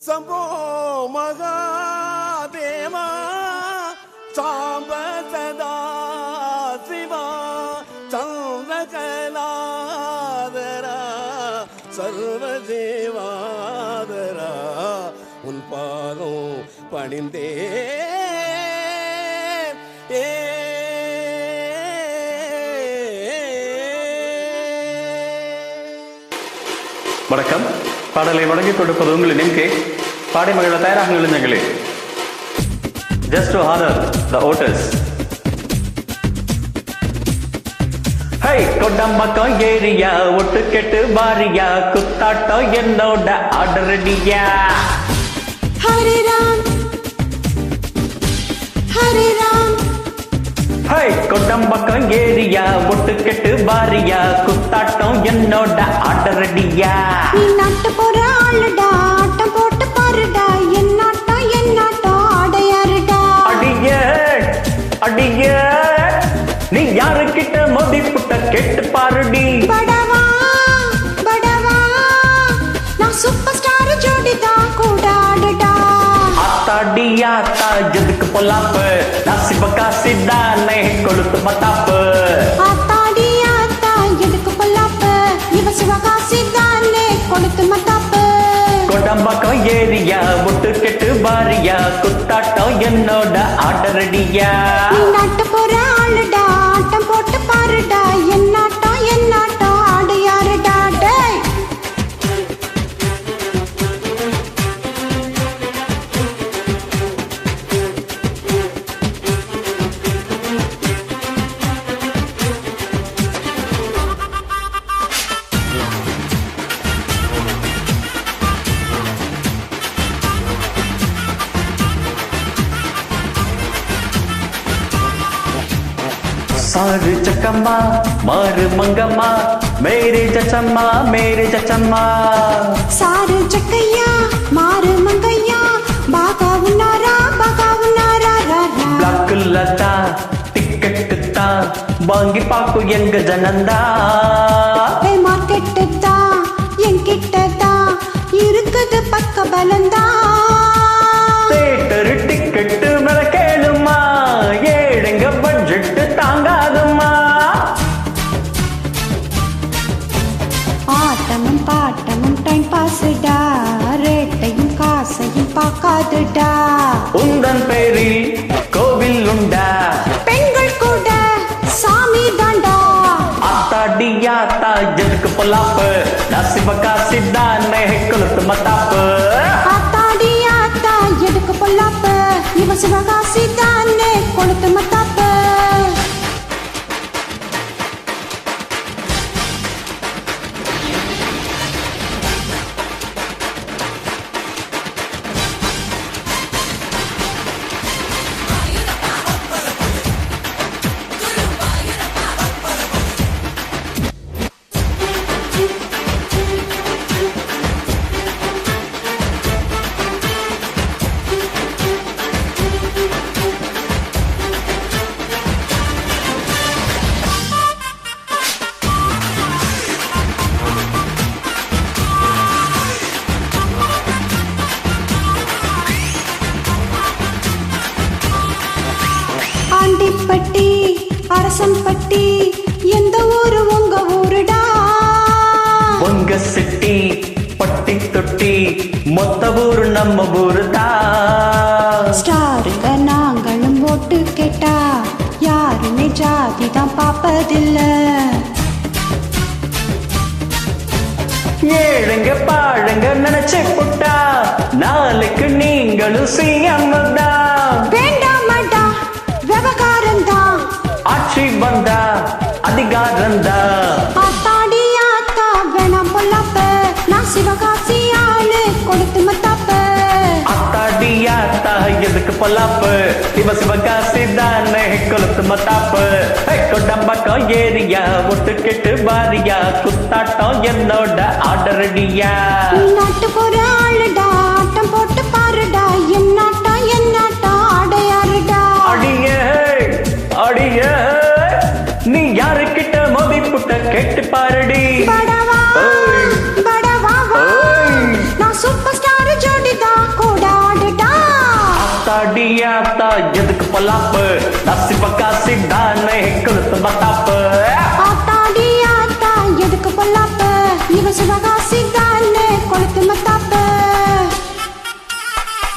சம்போ மகாதேவா சாம்ப சதா சிவா சந்திரகலாதரா சர்வதேவாதரா உன் பாதம் பணிந்தே ஏ. வணக்கம். பாடலை வழங்கிக் கொடுப்பது உங்களின் எம்கே பாடி மகிழ தயாராக இளைஞர்களே just to honour the voters hi கொண்டம்பக்கம் area ஒட்டு கெட்டு பாரியா குத்தாட்டம் என்னோட ஆர்டர் ரெடியா ஹரிராம். ஹை கொட்டம் பக்கம் ஏரியா ஒட்டு கெட்டு பாரியா குத்தாட்டம் என்னோட ஆட்டரடியா நீ நாட்டு போற ஆளுடா ஆட்டம் போட்டு பாருடா என்னாட்டம் என்னாட்டம் ஆடையாருடா. அடிய அடிய நீ யாருக்கிட்ட மோதி புட்ட கெட்டு பாருடி. படவா படவா நான் சூப்பர் ஸ்டார் ஜோடிதா கூட ஆடுடா. ஆத்தாடி ஆத்தா ஜதுக்கு பொல்லாப்பு? நான் சிவக்கா சித்தா கொளுத்து மத்தாப்பு ஆத்தாடி ஆத்தா எதுக்கு பொல்லாப்பு. இவ சிவகாசி தானே கொடுத்து மத்தாப்பு கொடம்பக்கம் ஏரியா முட்டு கெட்டு பாரியா குத்தாட்டம் என்னோட ஆர்டரடியா நீ சாரு சக்கம்மா மாறு மங்கம்மா மேரி சச்சம்மா மேரி சச்சம்மா. சாரு சக்கையா மாறு மங்கையா பாகா உன்னாரா பாகா உன்னாரா லக்குல்லதா டிக்கெட்டுத்தா வாங்கி பாக்கு எங்க ஜனந்தா. எதுக்கு பொல்லாப்பு. நசிப காசி தானே கொளுத்து மத்தாப்பு. ஆத்தாடி ஆத்தா எதுக்கு பொல்லாப்பு. இவ சிவகாசி தானே கொளுத்து மத்தாப்பு. ஆண்டிப்பட்டி அரசம்பட்டி எந்த ஊரு உங்க ஊருடா? பொங்க சிட்டி பட்டி தொட்டி மொத்த ஊரு நம்ம ஊரு தான் ஸ்டாருங்க நாங்களும் ஓட்டு கேட்டா யாருமே ஜாதி தான் பாப்பதில்ல ஏழுங்க பாழுங்க நினைச்சு புட்டா நாளைக்கு நீங்களும் சிஎம் தான். ஆட்சி வந்தா அதிகாரம் ஆத்தா வேணாம் பொல்லாப்ப. நான் சிவகாசி ஆளு கொடுத்து மத்தாப்ப. அத்தாடி ஆத்தா எதுக்கு பொல்லாப்பு? இவ சிவகாசி தானே கொளுத்து மத்தாப்பு. ஹே, கொண்டம்பக்கம் ஏரியா ஒட்டு கெட்டு பாரியா குத்தாட்டம் என்னோட ஆர்டரடியா நீ நாட்டு போற சூப்பர் ஸ்டார் ஜோடிதா ஆத்தா எதுக்கு பொல்லாப்பு? நசி பக்காசி தானே கொளுத்து மத்தாப்பு ஆத்தாடி ஆத்தா எதுக்கு பொல்லாப்ப? இவ சிவகாசி தானே கொளுத்து மத்தாப்ப.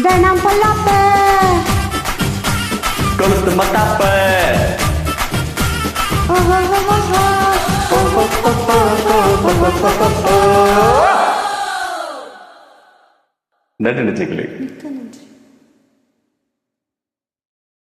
வேணாம் பொல்லாப்ப. கொளுத்து மத்தாப்பு. ஓஹோ ஓஹோ நன்றி நிச்சயங்களே மிக்க